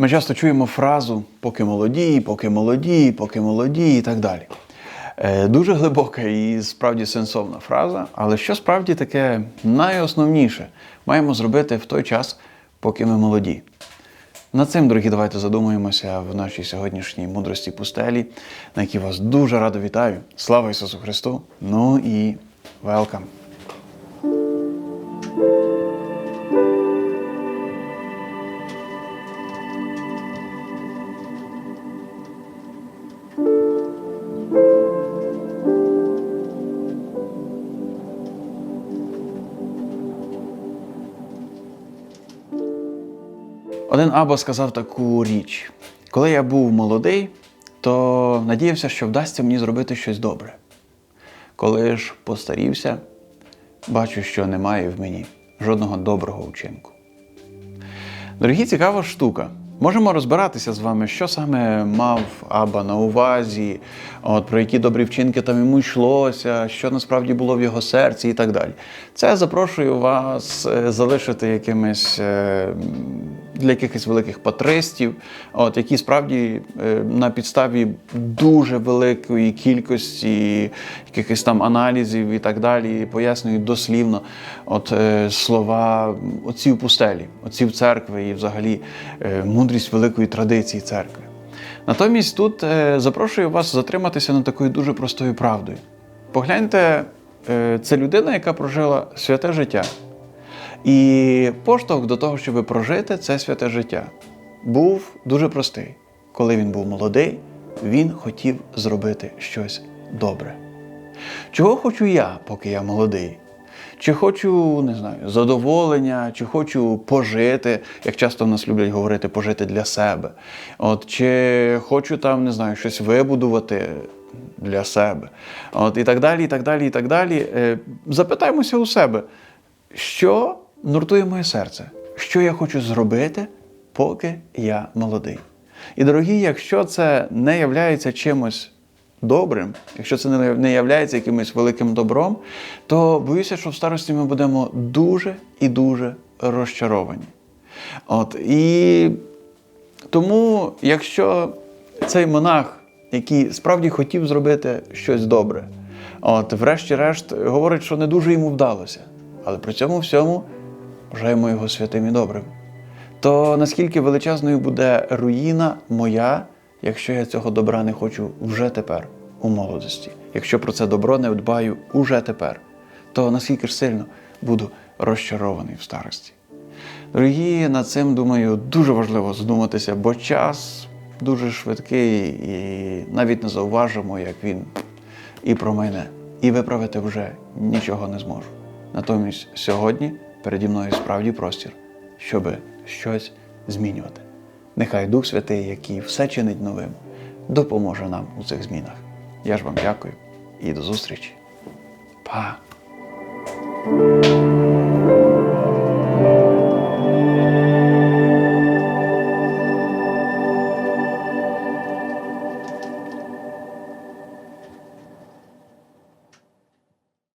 Ми часто чуємо фразу поки молоді, поки молоді, поки молоді і так далі. Е, Дуже глибока і справді сенсовна фраза, але що справді таке найосновніше маємо зробити в той час, поки ми молоді. Над цим, дорогі, давайте задумаємося в нашій сьогоднішній мудрості пустелі, на якій вас дуже радо вітаю. Слава Ісусу Христу! Ну і велкам! Один Аба сказав таку річ: коли я був молодий, то надіявся, що вдасться мені зробити щось добре. Коли ж постарівся, бачу, що немає в мені жодного доброго вчинку. Дорогі, цікава штука. Можемо розбиратися з вами, що саме мав Аба на увазі, от, про які добрі вчинки там йому йшлося, що насправді було в його серці і так далі. Це запрошую вас е, залишити якимись е, для якихось великих патристів, от, які справді е, на підставі дуже великої кількості якихось там аналізів і так далі пояснюють дослівно от, е, слова отців пустелі, отців церкви і взагалі е, мудрість великої традиції церкви. Натомість тут запрошую вас затриматися над такою дуже простою правдою. Погляньте, це людина, яка прожила святе життя. І поштовх до того, щоб прожити це святе життя, був дуже простий. Коли він був молодий, він хотів зробити щось добре. Чого хочу я, поки я молодий? Чи хочу, не знаю, задоволення, чи хочу пожити, як часто в нас люблять говорити, пожити для себе. От, чи хочу там, не знаю, щось вибудувати для себе. От, і так далі, і так далі, і так далі. Е, Запитаємося у себе, що нуртує моє серце? Що я хочу зробити, поки я молодий? І, дорогі, якщо це не являється чимось добрим, якщо це не- являється якимось великим добром, то боюся, що в старості ми будемо дуже і дуже розчаровані. От, і тому, якщо цей монах, який справді хотів зробити щось добре, от, врешті-решт, говорить, що не дуже йому вдалося, але при цьому всьому вважаємо його святим і добрим, то наскільки величезною буде руїна моя, якщо я цього добра не хочу вже тепер, у молодості, якщо про це добро не дбаю уже тепер, то наскільки ж сильно буду розчарований в старості. Дорогі, над цим, думаю, дуже важливо задуматися, бо час дуже швидкий і навіть не зауважимо, як він і про мене, і виправити вже нічого не зможу. Натомість сьогодні переді мною справді простір, щоб щось змінювати. Нехай Дух Святий, який все чинить новим, допоможе нам у цих змінах. Я ж вам дякую і до зустрічі. Па!